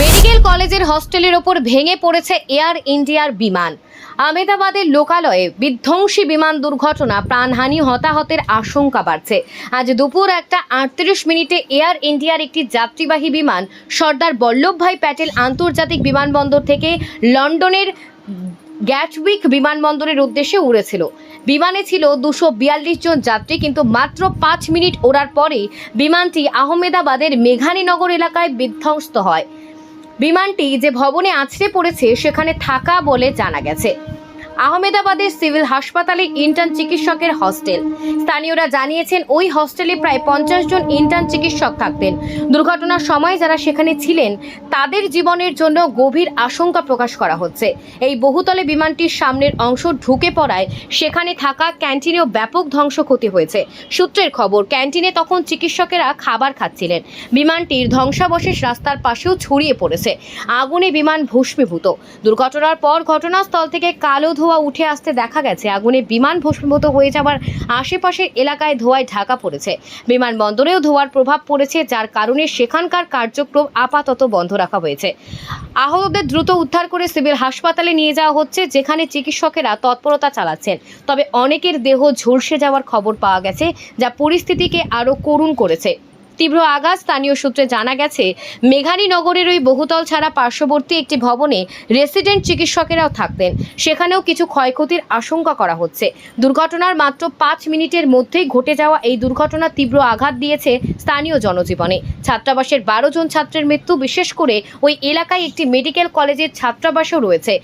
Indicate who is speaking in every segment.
Speaker 1: Medical কলেজের হস্টেলের ওপর ভেঙে পড়েছে এয়ার ইন্ডিয়ার বিমান। আমেদাবাদের লোকালয়ে বিধ্বংসী বিমান দুর্ঘটনা, প্রাণহানি, হতাহতের আশঙ্কা বাড়ছে। আজ দুপুর একটা আটত্রিশ মিনিটে এয়ার ইন্ডিয়ার একটি যাত্রীবাহী বিমান সর্দার বল্লভভাই প্যাটেল আন্তর্জাতিক বিমানবন্দর থেকে লন্ডনের গ্যাটউইক বিমানবন্দরের উদ্দেশ্যে উড়েছিল। বিমানে ছিল দুশো বিয়াল্লিশ জন যাত্রী, কিন্তু মাত্র পাঁচ মিনিট ওড়ার পরেই বিমানটি আহমেদাবাদের মেঘানীনগর এলাকায় বিধ্বস্ত হয়। বিমানটি যে ভবনে আছড়ে পড়েছে সেখানে থাকা বলে জানা গেছে। আহমেদাবাদের সিভিল হাসপাতালে ইন্টার্ন চিকিৎসকের হস্টেল। স্থানীয়রা জানিয়েছেন, ওই হস্টেলে প্রায় পঞ্চাশ জন ইন্টার্ন চিকিৎসক থাকতেন দুর্ঘটনার সময় যারা সেখানে ছিলেন, তাদের জীবনের জন্য গভীর আশঙ্কা প্রকাশ করা হচ্ছে। এই বহুতলে বিমানটির সামনের অংশ ঢুকে পড়ায় সেখানে থাকা ক্যান্টিনেও ব্যাপক ধ্বংস ক্ষতি হয়েছে। সূত্রের খবর, ক্যান্টিনে তখন চিকিৎসকেরা খাবার খাচ্ছিলেন। বিমানটির ধ্বংসাবশেষ রাস্তার পাশেও ছড়িয়ে পড়েছে। আগুনে বিমান ভস্মীভূত। দুর্ঘটনার পর ঘটনাস্থল থেকে কালো ধোঁয়া উঠে আসতে দেখা গেছে। আগুনে বিমান ভস্মীভূত হয়ে যাওয়ার আশেপাশের এলাকায় ধোঁয়ায় ঢাকা পড়েছে। বিমানবন্দরেও ধোঁয়ার প্রভাব পড়েছে, যার কারণে সেখানকার কার্যক্রম আপাতত বন্ধ রাখা হয়েছে। আহতদের দ্রুত উদ্ধার করে সিভিল হাসপাতালে নিয়ে যাওয়া হচ্ছে, যেখানে চিকিৎসকেরা তৎপরতা চালাচ্ছেন। তবে অনেকের দেহ ঝলসে যাওয়ার খবর পাওয়া গেছে, যা পরিস্থিতিকে আরও করুণ করেছে। তীব্র আঘাত স্থানীয় সূত্রে জানা গেছে, মেঘানী নগরের ওই বহুতল ছাড়া পার্শ্ববর্তী একটি ভবনে রেসিডেন্ট চিকিৎসকেরাও থাকতেন। সেখানেও কিছু ক্ষয়ক্ষতির আশঙ্কা করা হচ্ছে। দুর্ঘটনার মাত্র পাঁচ মিনিটের মধ্যেই ঘটে যাওয়া এই দুর্ঘটনা তীব্র আঘাত দিয়েছে স্থানীয় জনজীবনে। ছাত্রাবাসের বারো জন ছাত্রের মৃত্যু, বিশেষ করে ওই এলাকায় একটি মেডিকেল কলেজের ছাত্রাবাসও রয়েছে।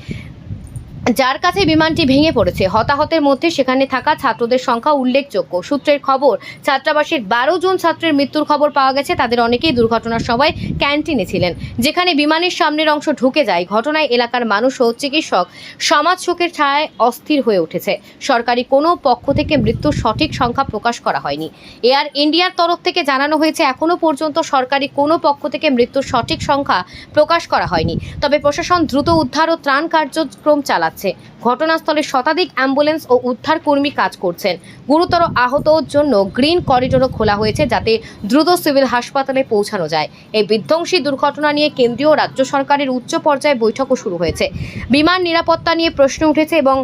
Speaker 1: যার কাছে বিমানটি ভেঙে পড়েছে। হতাহতের মধ্যে সেখানে থাকা ছাত্রদের সংখ্যা উল্লেখযোগ্য। সূত্রের খবর, ছাত্রাবাসের বারো জন ছাত্রের মৃত্যুর খবর পাওয়া গেছে। তাদের অনেকেই দুর্ঘটনার সময় ক্যান্টিনে ছিলেন, যেখানে বিমানের সামনের অংশ ঢুকে যায়। ঘটনায় এলাকার মানুষ ও চিকিৎসক সমাজ শোকের ছায়ায় অস্থির হয়ে উঠেছে। সরকারি কোনো পক্ষ থেকে মৃত্যুর সঠিক সংখ্যা প্রকাশ করা হয়নি। এয়ার ইন্ডিয়ার তরফ থেকে জানানো হয়েছে এখনও পর্যন্ত সরকারি কোনো পক্ষ থেকে মৃত্যুর সঠিক সংখ্যা প্রকাশ করা হয়নি। তবে প্রশাসন দ্রুত উদ্ধার ও ত্রাণ কার্যক্রম চালাচ্ছে। ঘটনাস্থলে শতাধিক অ্যাম্বুলেন্স ও উদ্ধার কর্মী কাজ করছেন। গুরুতর আহতর জন্য গ্রিন করিডোরও খোলা হয়েছে যাতে দ্রুত সিভিল হাসপাতালে পৌঁছানো যায়। এই বিধ্বংসী দুর্ঘটনা নিয়ে কেন্দ্রীয় রাজ্য সরকারের উচ্চ পর্যায়ে বৈঠকও শুরু হয়েছে। বিমান নিরাপত্তা নিয়ে প্রশ্ন উঠেছে এবং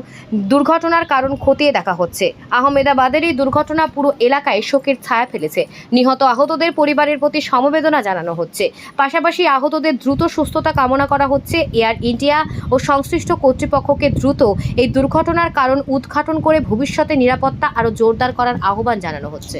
Speaker 1: দুর্ঘটনার কারণ খতিয়ে দেখা হচ্ছে। আহমেদাবাদের এই দুর্ঘটনা পুরো এলাকায় শোকের ছায়া ফেলেছে। নিহত আহতদের পরিবারের প্রতি সমবেদনা জানানো হচ্ছে। পাশাপাশি আহতদের দ্রুত সুস্থতা কামনা করা হচ্ছে এয়ার ইন্ডিয়া ও সংশ্লিষ্ট কর্তৃপক্ষকে দ্রুত এই দুর্ঘটনার কারণ উদ্ঘাটন করে ভবিষ্যতে নিরাপত্তা আরও জোরদার করার আহ্বান জানানো হচ্ছে।